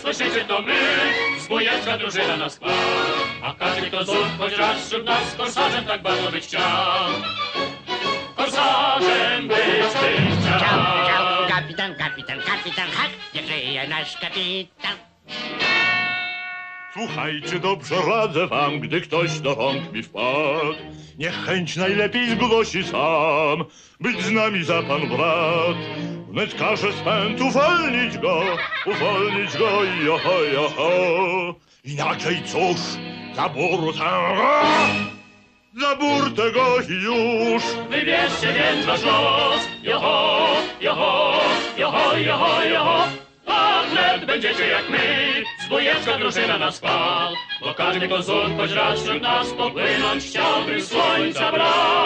słyszycie to my, zbójecka drużyna na skład. A każdy kto znów choć raz wśród nas korsarzem tak bardzo być chciał. Korsarzem być, ciao, chciał. kapitan, kapitan, kapitan, hak, niech żyje nasz kapitan. Słuchajcie, dobrze radzę wam, gdy ktoś do rąk mi wpadł. Niech chęć najlepiej zgłosi sam, być z nami za pan brat. Wnet każe spęd uwolnić go, uwolnić go i oho, i oho. Inaczej cóż, za burtę, za burtę go i już. Wybierzcie więc wasz los, joho, joho, joho, joho, joho. A wnet będziecie jak my, zbójecka drużyna na skład. Bo każdy konsul choć wśród nas popłynąć chciałby słońca blask.